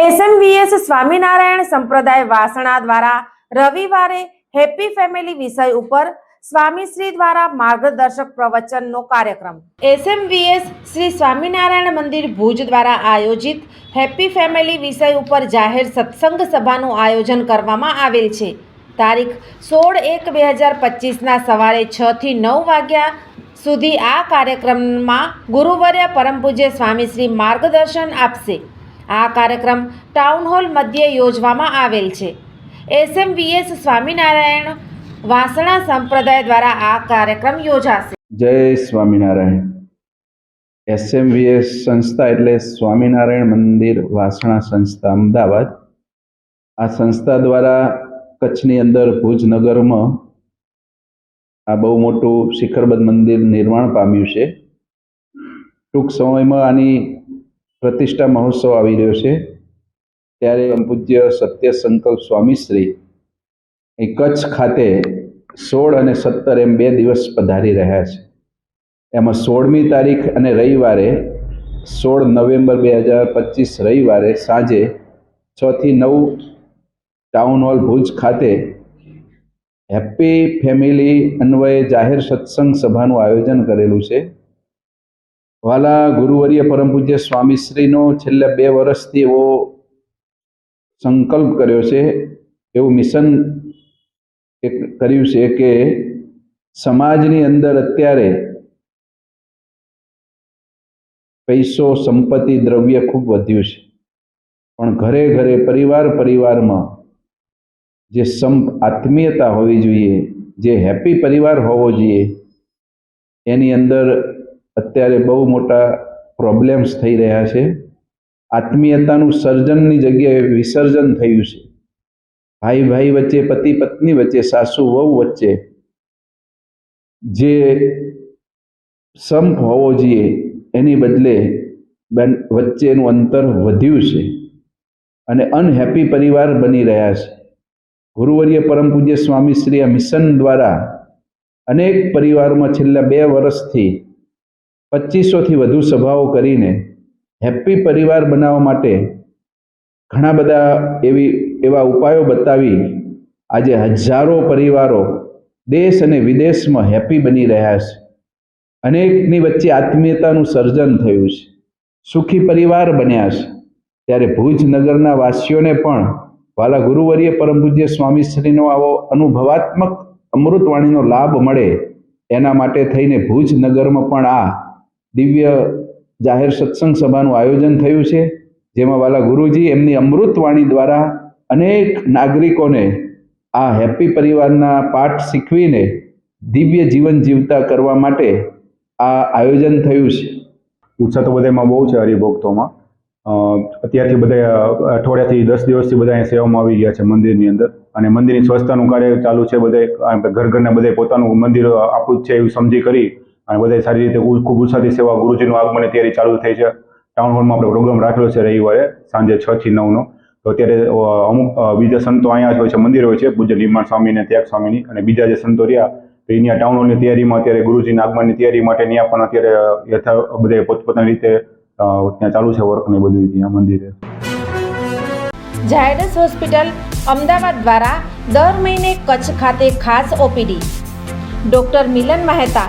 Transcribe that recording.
SMVS Swaminarayan સંપ્રદાય વાસણા દ્વારા રવિવારે હેપી ફેમિલી વિષય ઉપર સ્વામીશ્રી દ્વારા માર્ગદર્શક પ્રવચનનો કાર્યક્રમ. એસએમવીએસ શ્રી સ્વામિનારાયણ મંદિર ભુજ દ્વારા આયોજિત હેપી ફેમિલી વિષય ઉપર જાહેર સત્સંગ સભાનું આયોજન કરવામાં આવેલ છે. તારીખ સોળ એક બે હજાર પચીસના સવારે છથી નવ વાગ્યા સુધી આ કાર્યક્રમમાં ગુરુવર્ય પરમ પૂજ્ય સ્વામીશ્રી માર્ગદર્શન આપશે. આ કાર્યક્રમ ટાઉન હોલ મધ્યે યોજવામાં આવેલ છે. એસએમવીએસ સ્વામિનારાયણ વાસણા સંપ્રદાય દ્વારા આ કાર્યક્રમ યોજાશે. જય સ્વામિનારાયણ. એસએમવીએસ સંસ્થા એટલે સ્વામિનારાયણ મંદિર વાસણા સંસ્થા અમદાવાદ. આ સંસ્થા દ્વારા કચ્છની અંદર ભુજ નગરમાં આ બહુ મોટું શિખરબદ્ધ મંદિર નિર્માણ પામ્યું છે. ટૂંક સમયમાં આની પ્રતિષ્ઠા મહોત્સવ આવી રહ્યો છે. ત્યારે પૂજ્ય સત્ય સંકલ્પ સ્વામીશ્રી એ કચ્છ ખાતે સોળ અને સત્તર એમ બે દિવસ પધારી રહ્યા છે. એમાં સોળમી તારીખ અને રવિવારે સોળ નવેમ્બર બે હજાર પચીસ રવિવારે સાંજે છથી નવ ટાઉન હોલ ભુજ ખાતે હેપી ફેમિલી અન્વયે જાહેર સત્સંગ સભાનું આયોજન કરેલું છે. વાલા ગુરુવર્ય પરમ પૂજ્ય સ્વામીશ્રીનો છેલ્લા બે વર્ષથી એવો સંકલ્પ કર્યો છે, એવું મિશન એક કર્યું છે કે સમાજની અંદર અત્યારે પૈસો, સંપત્તિ, દ્રવ્ય ખૂબ વધ્યું છે. પણ ઘરે ઘરે, પરિવાર પરિવારમાં જે સંપ, આત્મીયતા હોવી જોઈએ, જે હેપી પરિવાર હોવો જોઈએ, એની અંદર અત્યારે બહુ મોટા પ્રોબ્લેમ્સ થઈ રહ્યા છે. આત્મીયતાનું સર્જનની જગ્યાએ વિસર્જન થયું છે. ભાઈ ભાઈ વચ્ચે, પતિ પત્ની વચ્ચે, સાસુ વહુ વચ્ચે જે સંપ હોવો જોઈએ, એની બદલે વચ્ચેનું અંતર વધ્યું છે અને અનહેપી પરિવાર બની રહ્યા છે. ગુરુવર્ય પરમ પૂજ્ય સ્વામી શ્રી આ મિશન દ્વારા અનેક પરિવારોમાં છેલ્લા બે વર્ષથી પચીસોથી વધુ સભાઓ કરીને હેપી પરિવાર બનાવવા માટે ઘણા બધા એવી, એવા ઉપાયો બતાવી આજે હજારો પરિવારો દેશ અને વિદેશમાં હેપી બની રહ્યા છે. અનેકની વચ્ચે આત્મીયતાનું સર્જન થયું છે. સુખી પરિવાર બન્યા છે. ત્યારે ભુજ નગરના વાસીઓને પણ વાલા ગુરુવર્ય પરમ પૂજ્ય સ્વામીશ્રીનો આવો અનુભવાત્મક અમૃતવાણીનો લાભ મળે એના માટે થઈને ભુજ નગરમાં પણ આ દિવ્ય જાહેર સત્સંગ સભાનું આયોજન થયું છે, જેમાં વાલા ગુરુજી એમની અમૃતવાણી દ્વારા અનેક નાગરિકોને આ હેપી પરિવારના પાઠ શીખવીને દિવ્ય જીવન જીવતા કરવા માટે આ આયોજન થયું છે. ઉત્સાહ તો બધામાં બહુ છે હરિભક્તોમાં. અત્યારથી બધા અઠવાડિયાથી દસ દિવસથી બધા સેવામાં આવી ગયા છે મંદિરની અંદર. અને મંદિરની સ્વચ્છતાનું કાર્ય ચાલુ છે, બધે ઘર ઘરના બધા પોતાનું મંદિર આપણું જ છે એવું સમજી કરી અને બધા સારી રીતે ખૂબ ઉત્સાહથી સેવા ગુરુજીનું આગમનની તૈયારી ચાલુ થઈ છે. ટાઉન હોલમાં આપણે પ્રોગ્રામ રાખેલો છે રવિવારે, સાંજે છ થી નવનો તો અત્યારે અમુક બીજા સંતો અહીંયા જ હોય છે, મંદિર હોય છે, પૂજ્ય નિર્માણ સ્વામી અને ત્યાગ સ્વામીની અને બીજા જે સંતો રહ્યા, તો અહીંયા ટાઉન હોલની તૈયારીમાં અત્યારે ગુરુજીના આગમનની તૈયારી માટે ત્યાં પણ અત્યારે યથા બધે પોતપોતાની રીતે ત્યાં ચાલુ છે વર્ક ને બધું ત્યાં મંદિરે. ઝાયડસ હોસ્પિટલ અમદાવાદ દ્વારા દર મહિને કચ્છ ખાતે ખાસ OPD. Doctor Milan Mehta